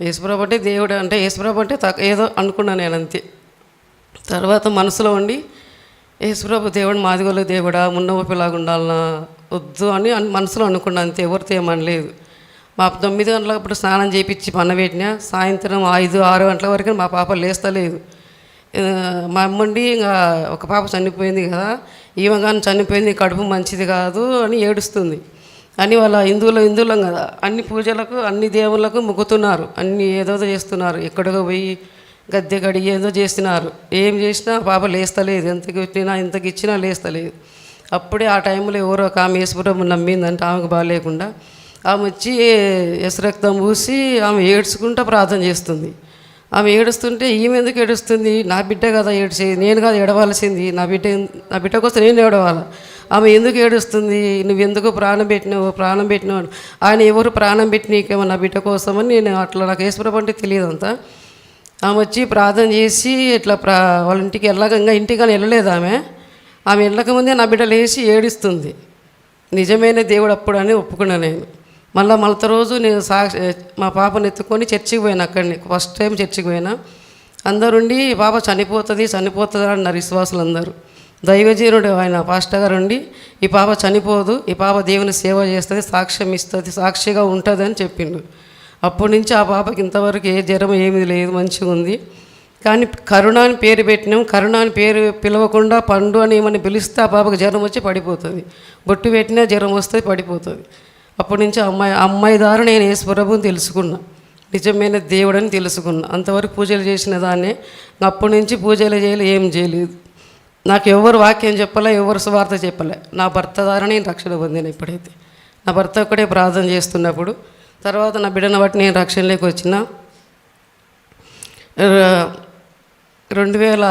యేసుప్రభు అంటే దేవుడు అంటే యేసుప్రభు అంటే తక్ ఏదో అనుకున్నాను నేను అంతే. తర్వాత మనసులో ఉండి యేసుప్రభు దేవుడు మాదిగోలు దేవుడా మున్నవపిలాగా ఉండాలనా వద్దు అని మనసులో అనుకున్నాను అంతే ఎవరితో ఏమనలేదు మా తొమ్మిది గంటలప్పుడు అప్పుడు స్నానం చేయించి పన్నబెట్టిన సాయంత్రం ఐదు ఆరు గంటల వరకు మా పాప లేస్తలేదు. మా అమ్మండి ఇంకా ఒక పాప చనిపోయింది కదా ఈమె కానీ చనిపోయింది కడుపు మంచిది కాదు అని ఏడుస్తుంది. అని వాళ్ళ హిందువులు హిందువులం కదా. అన్ని పూజలకు అన్ని దేవుళ్ళకు మొక్కుతున్నారు. అన్ని ఏదో చేస్తున్నారు. ఎక్కడికో పోయి గద్దె కడిగి ఏదో చేస్తున్నారు. ఏం చేసినా పాప లేస్తలేదు. ఎంతకి పెట్టినా ఇంతకి ఇచ్చినా లేస్తలేదు. అప్పుడే ఆ టైంలో ఎవరో ఒక ఆమె నమ్మిందంటే ఆమెకు బాగాలేకుండా ఆమె వచ్చి ఎసరక్తం పూసి ఆమె ఏడ్చుకుంటూ ప్రార్థన చేస్తుంది. ఆమె ఏడుస్తుంటే ఈమె ఎందుకు ఏడుస్తుంది? నా బిడ్డ కదా ఏడ్చేది. నేను కాదు ఏడవలసింది. నా బిడ్డ నా బిడ్డ కోసం నేను ఏడవాలి. ఆమె ఎందుకు ఏడుస్తుంది? నువ్వు ఎందుకు ప్రాణం పెట్టినావు? ప్రాణం పెట్టినావు అని. ఆయన ఎవరు ప్రాణం పెట్టినీకేమో నా బిడ్డ కోసమని నేను అట్లా నాకు ఈశ్వరపు అంటే తెలియదు అంతా. ఆమె వచ్చి ప్రార్థన చేసి ఇట్లా ప్రా వాళ్ళ ఇంటికి వెళ్ళక ఇంకా ఇంటికి కానీ వెళ్ళలేదు ఆమె. ఆమె వెళ్ళకముందే నా బిడ్డ లేచి ఏడుస్తుంది. నిజమైన దేవుడు అప్పుడు అని ఒప్పుకున్నా నేను. మళ్ళీ మళ్ళీ రోజు నేను సాక్షి మా పాపను ఎత్తుకొని చర్చికి పోయినా అక్కడిని. ఫస్ట్ టైం చర్చికి పోయినా. అందరుండి పాప చనిపోతుంది చనిపోతుంది అన్నారు విశ్వాసులు అందరూ దైవజీనుడు ఆయన పాస్టర్ గారు ఉండి ఈ పాప చనిపోదు ఈ పాప దేవుని సేవ చేస్తుంది సాక్ష్యం ఇస్తుంది సాక్షిగా ఉంటుంది అని చెప్పిండు. అప్పటి నుంచి ఆ పాపకి ఇంతవరకు ఏ జ్వరం ఏమీ లేదు మంచిగా ఉంది. కానీ కరుణ అని పేరు పెట్టినాం కరుణ అని పేరు పిలవకుండా పండు అని ఏమని పిలిస్తే ఆ పాపకు జ్వరం వచ్చి పడిపోతుంది. బొట్టు పెట్టినా జ్వరం వస్తే పడిపోతుంది. అప్పటి నుంచి అమ్మాయి ఆ అమ్మాయి దారు నేను యేసుప్రభుని తెలుసుకున్నా. నిజమైన దేవుడని తెలుసుకున్నా. అంతవరకు పూజలు చేసిన దాన్నే అప్పటి నుంచి పూజలు చేయలేదు ఏం చేయలేదు. నాకు ఎవరు వాక్యం చెప్పలే ఎవరు సువార్త చెప్పలే. నా భర్త ద్వారా నేను రక్షణ పొందిన ఇప్పుడైతే నా భర్త ఒక్కడే ప్రార్థన చేస్తున్నప్పుడు తర్వాత నా బిడ్డను బట్టి నేను రక్షణలోకి వచ్చిన రెండు వేల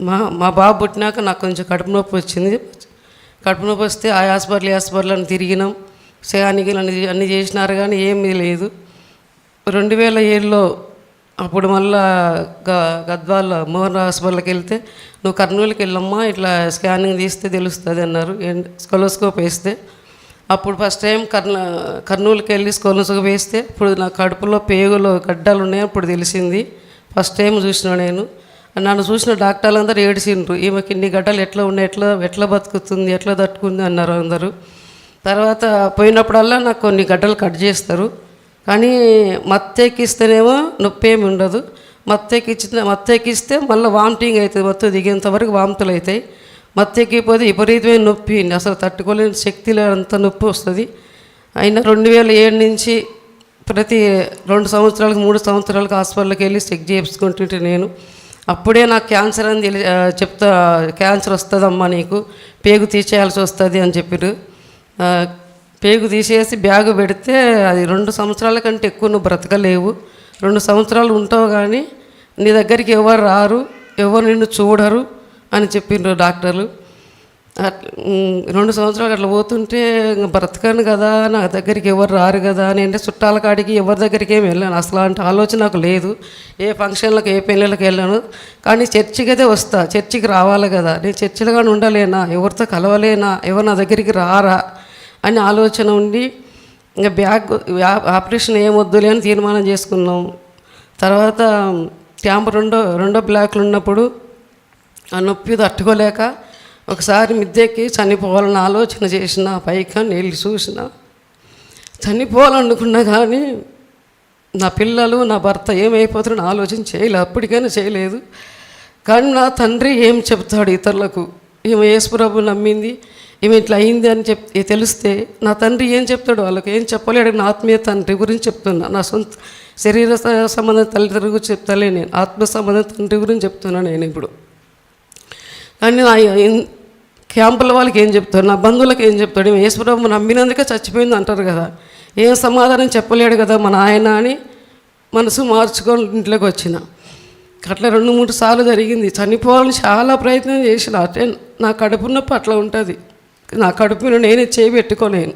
మా మా బాబు పుట్టినాక నాకు కొంచెం కడుపు నొప్పి వచ్చింది. కడుపు నొప్పి వస్తే ఆ హాస్పిటల్ హాస్పిటల్ని తిరిగినాం. సేవానికి అన్ని అన్ని చేసినారు కానీ ఏమీ లేదు. రెండు వేల ఏడులో అప్పుడు మళ్ళా గ గద్వాల మోహన్ హాస్పిటల్కి వెళ్తే నువ్వు కర్నూలుకి వెళ్ళమ్మా ఇట్లా స్కానింగ్ తీస్తే తెలుస్తుంది అన్నారు. స్కోలోస్కోప్ వేస్తే. అప్పుడు ఫస్ట్ టైం కర్ణ కర్నూలుకి వెళ్ళి స్కోలోస్కోప్ వేస్తే ఇప్పుడు నా కడుపులో పేగులో గడ్డలు ఉన్నాయి అప్పుడు తెలిసింది. ఫస్ట్ టైం చూసిన నేను నన్ను చూసిన డాక్టర్లు అందరూ ఏడిసిండ్రు ఈమెకి ఇన్ని గడ్డలు ఎట్లా ఉన్నాయి? ఎట్లా ఎట్లా బతుకుతుంది? ఎట్లా తట్టుకుంది అన్నారు అందరూ. తర్వాత పోయినప్పుడల్లా నాకు కొన్ని గడ్డలు కట్ చేస్తారు. కానీ మత్తెక్కిస్తేనేమో నొప్పేమి నొప్పి ఏమి ఉండదు మత్తు ఎక్కించిన ఎక్కిస్తే మళ్ళీ వామిటింగ్ అవుతుంది మొత్తం దిగేంత వరకు వామితులు అవుతాయి మత్తు ఎక్కిపోతే విపరీతమైన నొప్పి అసలు తట్టుకోలేని శక్తి లేనంత నొప్పి వస్తుంది. అయినా రెండు వేల ఏడు నుంచి ప్రతి రెండు సంవత్సరాలకు మూడు సంవత్సరాలకు హాస్పిటల్కి వెళ్ళి చెక్ చేయించుకుంటుంటే నేను అప్పుడే నాకు క్యాన్సర్ అని తెలి చెప్తా క్యాన్సర్ వస్తుందమ్మా నీకు పేగు తీసేయాల్సి వస్తుంది అని చెప్పారు పేగు తీసేసి బ్యాగు పెడితే అది రెండు సంవత్సరాల కంటే ఎక్కువ నువ్వు బ్రతకలేవు. రెండు సంవత్సరాలు ఉంటావు కానీ నీ దగ్గరికి ఎవరు రారు ఎవరు నిన్ను చూడరు అని చెప్పిండ్రు డాక్టర్లు. రెండు సంవత్సరాలు అట్లా పోతుంటే బ్రతకను కదా నా దగ్గరికి ఎవరు రారు కదా నేను చుట్టాల కాడికి ఎవరి దగ్గరికి ఏమి వెళ్ళాను. అసలు అంటే ఆలోచన నాకు లేదు. ఏ ఫంక్షన్లకు ఏ పెళ్ళిళ్ళకి వెళ్ళాను. కానీ చర్చికి అయితే వస్తా. చర్చికి రావాలి కదా. నేను చర్చిలో కానీ ఉండలేనా? ఎవరితో కలవలేనా? ఎవరు నా దగ్గరికి రారా? అని ఆలోచన ఉండి ఇంకా బ్యాగ్ ఆపరేషన్ ఏం వద్దులే అని తీర్మానం చేసుకున్నాం. తర్వాత క్యాంప్ రెండో రెండో బ్లాక్లు ఉన్నప్పుడు ఆ నొప్పి తట్టుకోలేక ఒకసారి మిద్దెక్కి చనిపోవాలని ఆలోచన చేసిన పైకి నీళ్ళు చూసిన. చనిపోవాలనుకున్నా కానీ నా పిల్లలు నా భర్త ఏమైపోతారని ఆలోచన చేయలేదు అప్పటికైనా చేయలేదు. కానీ నా తండ్రి ఏం చెప్తాడు ఇతరులకు? ఈమె యేసుప్రభు నమ్మింది. ఈమె ఇట్లా అయింది అని చెప్ తెలిస్తే నా తండ్రి ఏం చెప్తాడు? వాళ్ళకి ఏం చెప్పలేడు. నా ఆత్మీయ తండ్రి గురించి చెప్తున్నా. నా సొంత శరీర సంబంధం తల్లిదండ్రుల గురించి చెప్తలే నేను. ఆత్మ సంబంధం తండ్రి గురించి చెప్తున్నా నేను ఇప్పుడు. కానీ నా క్యాంపుల వాళ్ళకి ఏం చెప్తాడు? నా బంధువులకు ఏం చెప్తాడు? ఈమె నమ్మినందుకే చచ్చిపోయింది అంటారు కదా. ఏం సమాధానం చెప్పలేడు కదా మన ఆయన అని మనసు మార్చుకొని ఇంట్లోకి వచ్చిన. అట్లా రెండు మూడు సార్లు జరిగింది. చనిపోవాలని చాలా ప్రయత్నం చేసిన. అంటే నా కడుపు నొప్పి అట్లా ఉంటుంది. నా కడుపును నేనే చేయి పెట్టుకోలేను.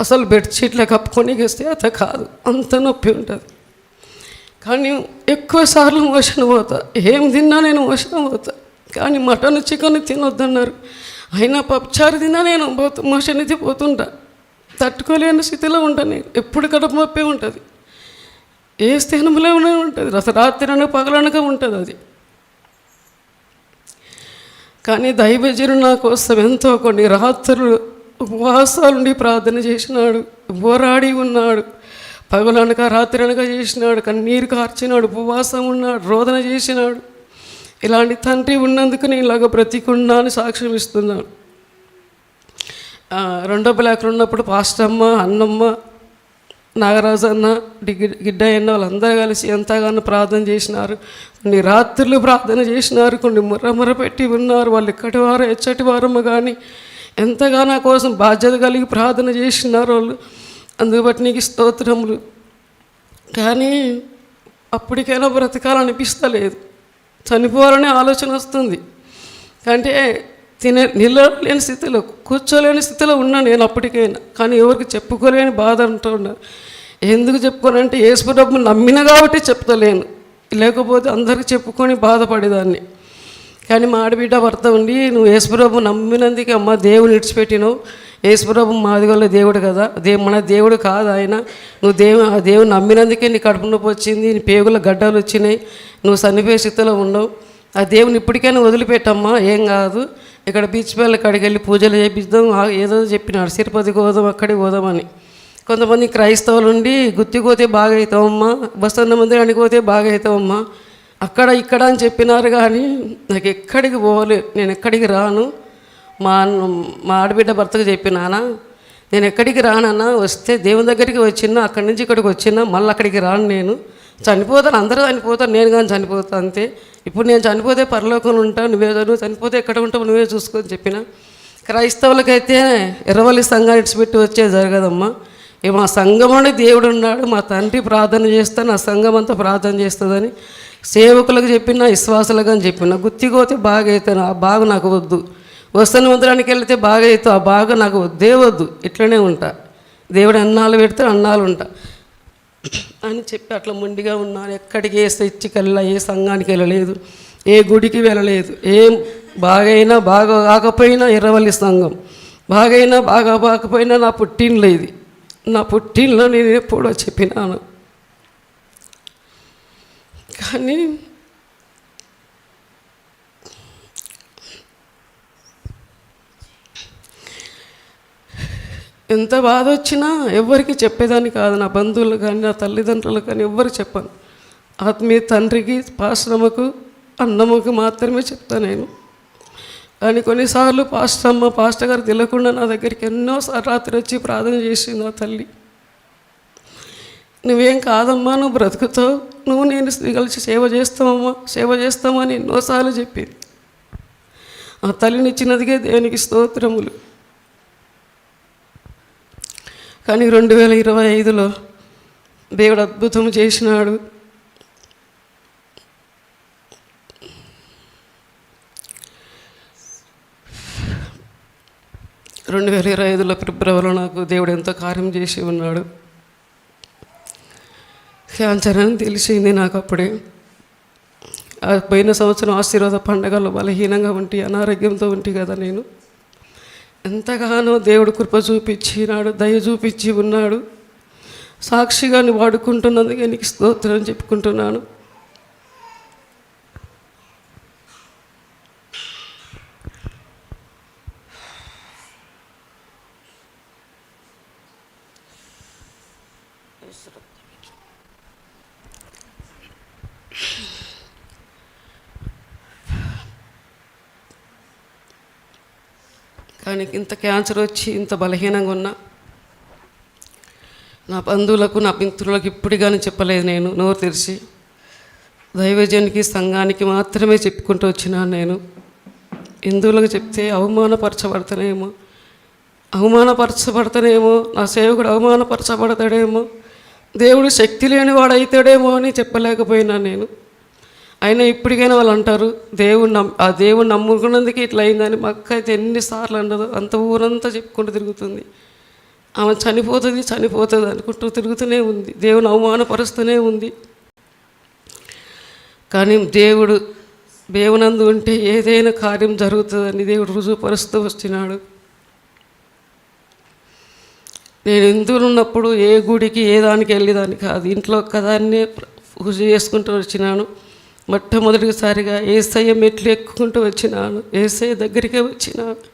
అసలు బెడ్షీట్లో కప్పుకొని వస్తే అత కాదు అంత నొప్పి ఉంటుంది. కానీ ఎక్కువసార్లు మోషన్ పోతా ఏం తిన్నా నేను మోషన్ పోతా. కానీ మటన్ చికెన్ తినొద్దన్నారు. అయినా పప్పుచారు తిన్నా నేను పోతు మోషన్ ఇది పోతుంటా. తట్టుకోలేని స్థితిలో ఉంటాను నేను. ఎప్పుడు కడుపు నొప్పి ఉంటుంది. ఏ స్థానంలో ఉంటుంది. అసలు రాత్రి అనక పగలనక ఉంటుంది అది. కానీ దైవజను నా కోసం ఎంతో కొన్ని రాత్రులు ఉపవాసాలుండి ప్రార్థన చేసినాడు పోరాడి ఉన్నాడు. పగలనక రాత్రి చేసినాడు కన్నీరు కార్చినాడు ఉపవాసం ఉన్నాడు రోదన చేసినాడు. ఇలాంటి తండ్రి ఉన్నందుకు నేను ఇలాగ బ్రతికున్నా అని సాక్ష్యం ఇస్తున్నాను. రెండో బ్లాక్లో ఉన్నప్పుడు పాస్టమ్మ అన్నమ్మ నాగరాజు అన్న గిడ్డ గిడ్డయ్యన్న వాళ్ళందరూ కలిసి ఎంతగానో ప్రార్థన చేసినారు. కొన్ని రాత్రులు ప్రార్థన చేసినారు కొన్ని ముర్రముర పెట్టి ఉన్నారు. వాళ్ళు ఇక్కటి వారు ఎచ్చటి వారము కానీ ఎంతగానో కోసం బాధ్యత కలిగి ప్రార్థన చేసినారు వాళ్ళు. అందుబట్టి నీకు స్తోత్రములు. కానీ అప్పటికైనా బ్రతకాలనిపిస్తలేదు. చనిపోవాలనే ఆలోచన వస్తుంది. అంటే తినే నిలవలేని స్థితిలో కూర్చోలేని స్థితిలో ఉన్నా నేను అప్పటికైనా. కానీ ఎవరికి చెప్పుకోలేని బాధ అంటున్నా ఎందుకు చెప్పుకోనంటే యేసు డబ్బు నమ్మిన కాబట్టి చెప్తలేను. లేకపోతే అందరికి చెప్పుకొని బాధపడేదాన్ని. కానీ మా ఆడబిడ్డ భర్త ఉండి నువ్వు యేసుప్రభు నమ్మినందుకే అమ్మ దేవుని విడిచిపెట్టినావు. యేసుప్రభు మాదిగల దేవుడు కదా. దే మన దేవుడు కాదు ఆయన. నువ్వు దేవు ఆ దేవుని నమ్మినందుకే నీ కడుపు నొప్పి వచ్చింది నీ పేగుల గడ్డలు వచ్చినాయి. నువ్వు సన్నిపే స్థితిలో ఉండవు ఆ దేవుని ఇప్పటికైనా వదిలిపెట్టమ్మా. ఏం కాదు. ఇక్కడ బీచ్ పిల్లల కాడికి వెళ్ళి పూజలు చేపిద్దాం. ఏదో చెప్పినాడు. సిరుపతికి పోదాం అక్కడికి పోదామని కొంతమంది క్రైస్తవులు ఉండి గుత్తిపోతే బాగా అవుతావమ్మా బసన్న మందిరానికి పోతే బాగా అవుతావమ్మా అక్కడ ఇక్కడ అని చెప్పినారు కానీ నాకు ఎక్కడికి పోలే నేను ఎక్కడికి రాను? మా మా ఆడబిడ్డ భర్తకు చెప్పినానా నేను ఎక్కడికి రానన్నా వస్తే దేవుని దగ్గరికి వచ్చినా అక్కడి నుంచి ఇక్కడికి వచ్చినా మళ్ళీ అక్కడికి రాను నేను. చనిపోతాను అందరూ చనిపోతారు నేను కానీ చనిపోతాను అంతే. ఇప్పుడు నేను చనిపోతే పరలోకంలో ఉంటాను నువ్వే నువ్వు చనిపోతే ఎక్కడ ఉంటావు నువ్వే చూసుకొని చెప్పిన. క్రైస్తవులకైతే ఇరవలి సంఘాన్ని ఇడిచిపెట్టి వచ్చే జరగదమ్మా. ఇక మా సంఘమని దేవుడు ఉన్నాడు మా తండ్రి ప్రార్థన చేస్తాను నా సంఘం అంతా ప్రార్థన చేస్తుందని సేవకులకు చెప్పిన విశ్వాసులకు అని చెప్పిన గుత్తిగోతే బాగా అవుతాను ఆ బాగు నాకు వద్దు. వస్తున్న మందిరానికి వెళ్తే బాగా అవుతావు ఆ బాగా నాకు వద్దే వద్దు ఇట్లనే ఉంటా. దేవుడు అన్నాలు పెడితే అన్నాలు ఉంటా. అని చెప్పి అట్లా మొండిగా ఉన్నాను ఎక్కడికి ఏ చర్చికి వెళ్ళా ఏ సంఘానికి వెళ్ళలేదు ఏ గుడికి వెళ్ళలేదు ఏం బాగైనా బాగా కాకపోయినా ఇరవల్లి సంఘం. బాగైనా బాగా బాకపోయినా నా పుట్టినలో ఇది. నా పుట్టినలో నేను ఎప్పుడో చెప్పినాను. కానీ ఎంత బాధ వచ్చినా ఎవరికి చెప్పేదాన్ని కాదు నా బంధువులు కానీ నా తల్లిదండ్రులు కానీ ఎవ్వరు చెప్పాను. ఆత్మీయ తండ్రికి పాశ్రమకు అన్నమ్మకు మాత్రమే చెప్తాను నేను. కానీ కొన్నిసార్లు పాస్టమ్మ పాస్టర్ గారు తెలియకుండా నా దగ్గరికి ఎన్నోసార్లు రాత్రి వచ్చి ప్రార్థన చేసింది నా తల్లి నువ్వేం కాదమ్మా నువ్వు బ్రతుకుతావు నువ్వు నేను కలిసి సేవ చేస్తామమ్మా సేవ చేస్తామని ఎన్నోసార్లు చెప్పింది. ఆ తల్లినిచ్చినదిగే దేవునికి స్తోత్రములు. కానీ రెండు వేల ఇరవై ఐదులో దేవుడు అద్భుతం చేసినాడు. రెండు వేల ఇరవై ఐదులో ఫిబ్రవరిలో నాకు దేవుడు ఎంతో కార్యం చేసి ఉన్నాడు. క్యాన్సర్ అని తెలిసింది నాకు అప్పుడే. పోయిన సంవత్సరం ఆశీర్వాద పండగలో బలహీనంగా ఉంటే అనారోగ్యంతో ఉంటి కదా నేను. ఎంతగానో దేవుడు కృప చూపించినాడు దయ చూపించి ఉన్నాడు. సాక్షిగా వాడుకుంటున్నందుకే నీకు స్తోత్రం చెప్పుకుంటున్నాను. కానీ ఇంత క్యాన్సర్ వచ్చి ఇంత బలహీనంగా ఉన్నా నా బంధువులకు నా మిత్రులకు ఇప్పుడు కానీ చెప్పలేదు నేను నోరు తెరిచి. దైవజనికి సంఘానికి మాత్రమే చెప్పుకుంటూ వచ్చినాను నేను. హిందువులకు చెప్తే అవమానపరచబడతానేమో అవమానపరచబడతానేమో నా సేవకుడు అవమానపరచబడతాడేమో దేవుడు శక్తి లేని వాడు అవుతాడేమో అని చెప్పలేకపోయినా నేను. అయినా ఇప్పటికైనా వాళ్ళు అంటారు దేవుడు నమ్ ఆ దేవుడు నమ్ముకున్నందుకు ఇట్లా అయిందని మా అక్క అయితే ఎన్నిసార్లు అండదు అంత ఊరంతా చెప్పుకుంటూ తిరుగుతుంది. ఆమె చనిపోతుంది చనిపోతుంది అనుకుంటూ తిరుగుతూనే ఉంది. దేవుని అవమానపరుస్తూనే ఉంది. కానీ దేవుడు దేవునందు ఉంటే ఏదైనా కార్యం జరుగుతుందని దేవుడు రుజువుపరుస్తూ వస్తున్నాడు నేను హిందువులు ఉన్నప్పుడు ఏ గుడికి ఏ దానికి వెళ్ళేదాన్ని కాదు. ఇంట్లో ఒక్కదాన్నే పూజ చేసుకుంటూ వచ్చినాను. మొట్టమొదటిసారిగా ఏసయ్య మెట్లు ఎక్కుకుంటూ వచ్చినాను. ఏసయ్య దగ్గరికే వచ్చినాను.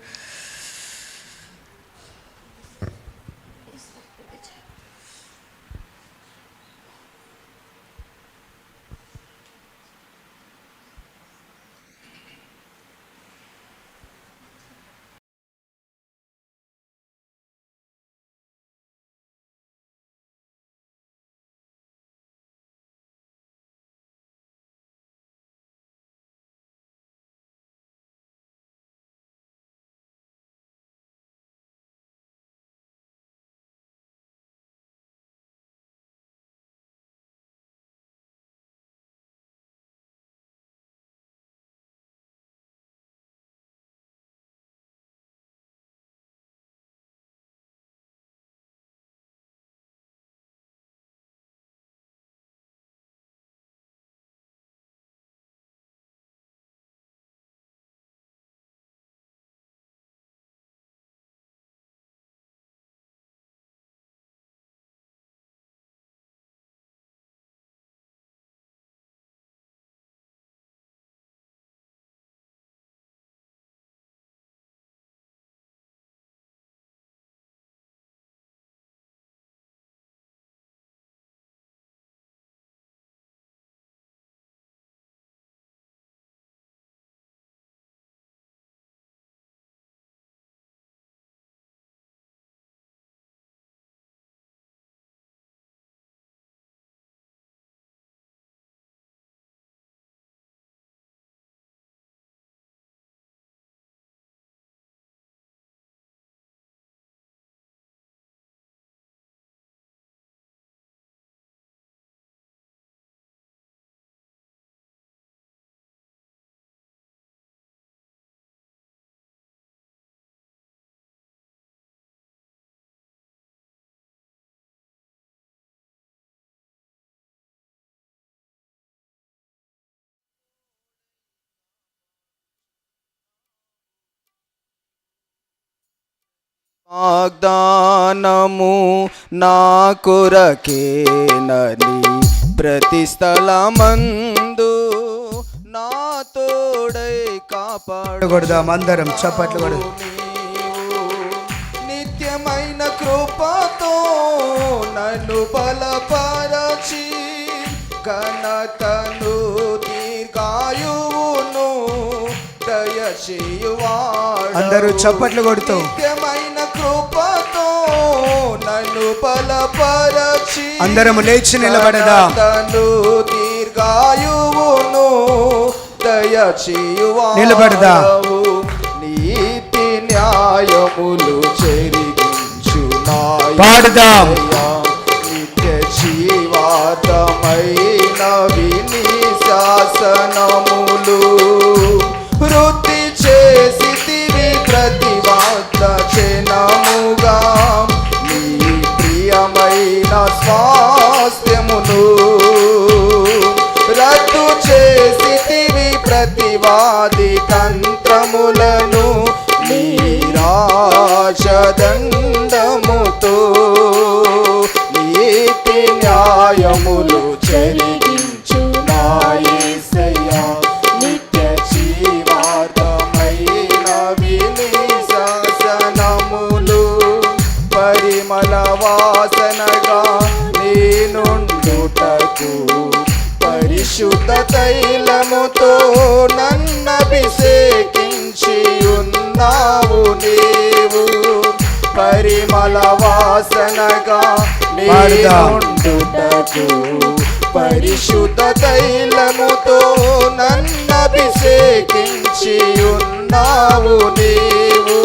వాగ్దానము నా కొరకేనని ప్రతి స్థలమందు నా తోడై కాపాడు. కొడదాం అందరం చప్పట్లు నీవు నిత్యమైన కృపతో నన్ను బలపరచి ఘనతను దీర్ఘాయువును దయచేయువాడు అందరూ చప్పట్లు కొడుతూ. నిత్యమైన కృపతో నన్ను బలపరచి అందరము లేచి నిలబడదాం? దీర్ఘాయువును దయచేయువాడు నిలబడదాం. నీతి న్యాయములు చెరిగించు పాడుదాం. పాడుదాం. నేనుండుటకు పరిశుద్ధ తైలముతో నన్నభిషేకించి ఉన్నావు నీవు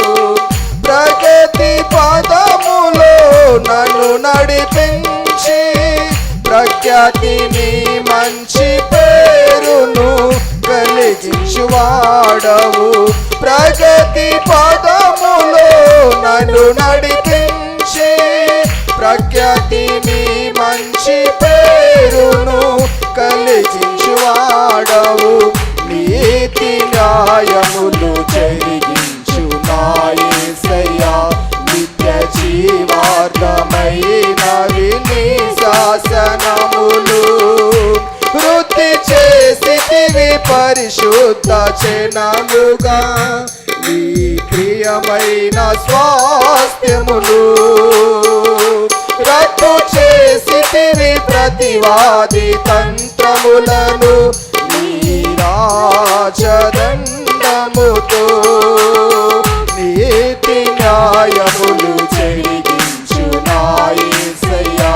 ప్రగతి పదములో నన్ను నడిపించి ప్రఖ్యాతిని మంచి పేరును కలిగించువాడవు ప్రగతి పదములో నన్ను నడిపించి ప్రఖ్యాతిని మంచి పేరును కలిగించువాడవు. నీతి న్యాయములు జరిగించు నాయసయ్యా నిత్య జీవా విని నీ శాసనములు. వృత్తి చేసి పరిశుద్ధ జనముగా. నీ ప్రియమైన స్వాస్థ్యములు. రద్దు చేసితివి ప్రతివాది తంత్రములను. నీ రాజదండముతో నీతి న్యాయములు చెరిగించు నాయసయ్యా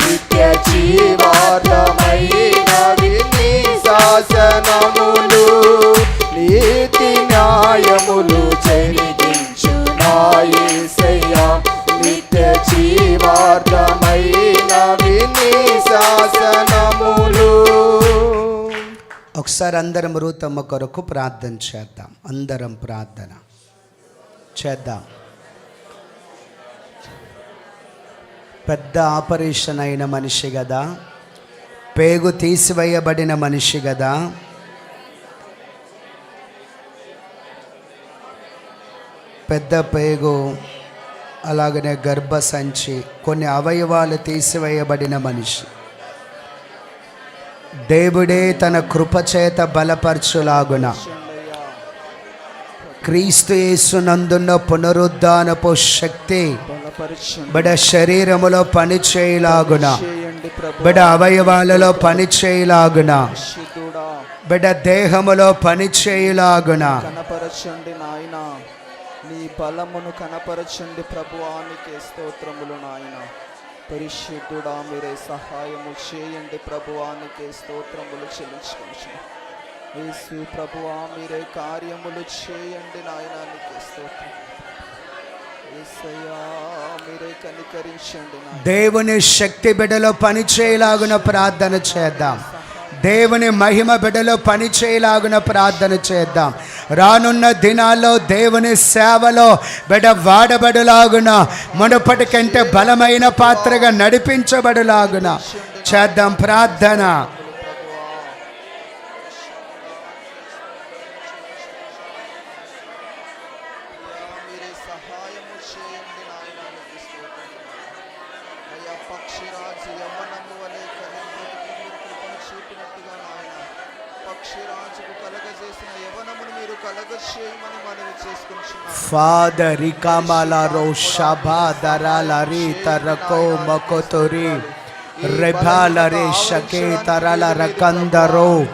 నిత్య జీవార్థమైనవి నీ శాసనములు. నీతి న్యాయములు చెరిగించు నాయసయ్యా శాసనములు. ఒకసారి అందరం రూతమ్మ కొరకు ప్రార్థన చేద్దాం. అందరం ప్రార్థన చేద్దాం. పెద్ద ఆపరేషన్ అయిన మనిషి కదా పేగు తీసివేయబడిన మనిషి కదా పెద్ద పేగు అలాగనే గర్భసంచి కొన్ని అవయవాలు తీసివేయబడిన మనిషి. దేవుడే తన కృపచేత బలపరచులాగున క్రీస్తు యేసునందున్న పునరుద్ధానపు శక్తి బడ శరీరములో పని చేయలాగున బడ అవయవాలలో పని చేయలాగున బిడ దేహములో పని చేయలాగున నీ బలమును కనపరచండి ప్రభువానికి స్తోత్రములు నాయన. పరిశుద్ధుడా మీరే సహాయము చేయండి ప్రభువానికి స్తోత్రములు చెల్లించుకోవచ్చు యేసు ప్రభువా మీరే కార్యములు చేయండి నాయనానికి స్తోత్రం. మీరే కనికరించండి దేవుని శక్తి బిడలో పని చేయలాగున ప్రార్థన చేద్దాం. దేవుని మహిమ బిడలో పని చేయలాగున ప్రార్థన చేద్దాం. రానున్న దినాల్లో దేవుని సేవలో బిడ వాడబడులాగున మునుపటి కంటే బలమైన పాత్రగా నడిపించబడులాగున చేద్దాం ప్రార్థన. Father, Rikamala Roshaba Darala Ri Tarako Makotori Rebala Re Shake Tarala Rakandaro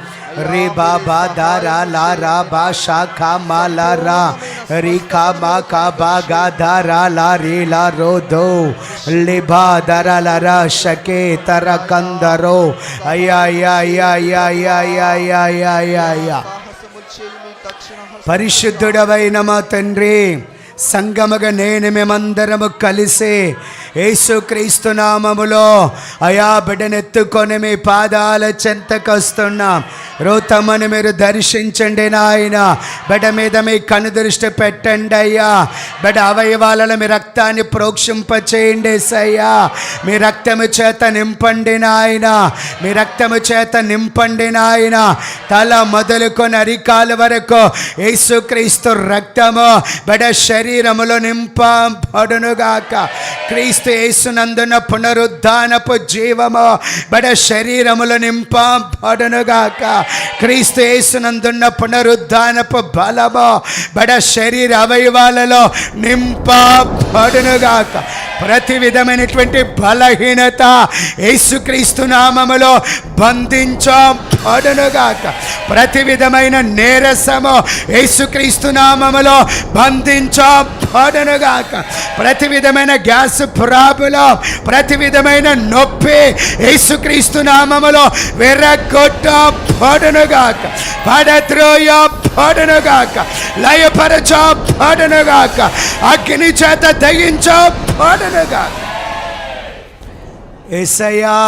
Re Baba Darala Raba Shaka Malara Rika Maka Baga Darala Re La Rodo Liba Darala Ra Shake Tarakandaro Ay ay ay ay ay ay ay ay ay ay ay పరిశుద్ధుడవైన మా తండ్రి సంగమగా నేను మేమందరము కలిసి యేసుక్రీస్తు నామములో అయా బిడ్డనెత్తుకొని మీ పాదాల చెంతకొస్తున్నాం. రూతమ్మని మీరు దర్శించండి నాయన. బిడ్డ మీద మీ కనుదృష్టి పెట్టండి అయ్యా. బిడ్డ అవయవాలలో మీ రక్తాన్ని ప్రోక్షింపచేయండి సయ్యా. మీ రక్తము చేత నింపండి నాయన. మీ రక్తము చేత నింపండి నాయన. తల మొదలుకొని అరికాల వరకు యేసుక్రీస్తు రక్తము బడ శరీరములో నింపబడునుగాక. క్రీస్తు యేసునందున పునరుద్ధానపు జీవము బడ శరీరములో నింపబడునుగాక. క్రీస్తు యేసునందున్న పునరుద్ధానపు బలము బడ శరీర అవయవాలలో నింపబడునుగాక. ప్రతి విధమైనటువంటి బలహీనత యేసుక్రీస్తు నామములో బంధించబడునుగాక. ప్రతి విధమైన నేరసము యేసుక్రీస్తు నామములో బంధించబడునుగాక ప్రతి విధమైన గ్యాస్ ప్రాబ్లం ప్రతి విధమైన నొప్పి యేసుక్రీస్తు నామములో వెర్రగొట్టబడునుగాక పడద్రోయ పడునుగాక గాక అగ్ని చేత దగించబడునుగాక ఏసయ్యా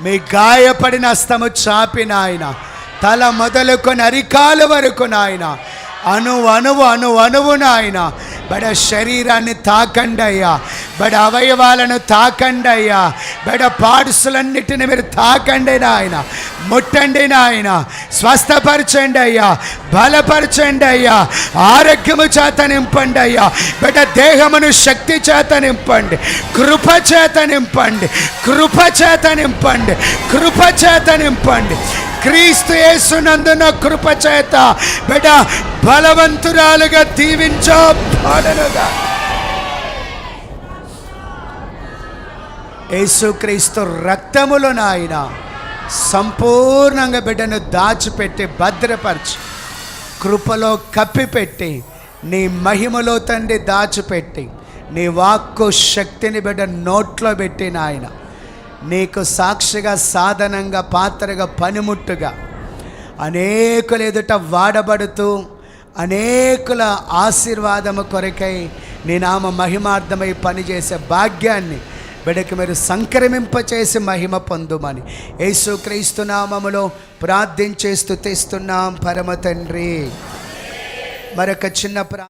మీ గాయపడిన హస్తము చాపిన ఆయన తల మొదలుకొని అరికాలు వరకు నాయన. అణు అణువు అణు అణువు నాయన. బడ శరీరాన్ని తాకండి అయ్యా బడ అవయవాలను తాకండి అయ్యా బడ పాడుసులన్నిటిని మీరు తాకండి నాయన. ముట్టండి నాయన. స్వస్థపరచండి అయ్యా బలపరచండి అయ్యా ఆరోగ్యము చేత నింపండి అయ్యా బిడ్డ దేహమును శక్తి చేత నింపండి. కృప చేత నింపండి. కృప చేత నింపండి. కృప చేత నింపండి. క్రీస్తు యేసునందున కృప చేత. బిడ్డ బలవంతురాలుగా దీవించబడనుగా యేసుక్రీస్తు రక్తములో నాయన సంపూర్ణంగా బిడ్డను దాచిపెట్టి భద్రపరిచి. కృపలో కప్పిపెట్టి నీ మహిమలో తండ్రి దాచిపెట్టి నీ వాక్కు శక్తిని బిడ్డ నోట్లో పెట్టి నాయన. నీకు సాక్షిగా సాధనంగా పాత్రగా పనిముట్టుగా అనేకుల ఎదుట వాడబడుతూ అనేకుల ఆశీర్వాదము కొరకై నీ నామ మహిమార్థమై పనిచేసే భాగ్యాన్ని బిడకి మీరు సంక్రమింపచేసి మహిమ పొందుమని. యేసుక్రీస్తు నామములో ప్రార్థించే స్థుతిస్తున్నాం పరమ తండ్రి. మరొక చిన్న ప్రా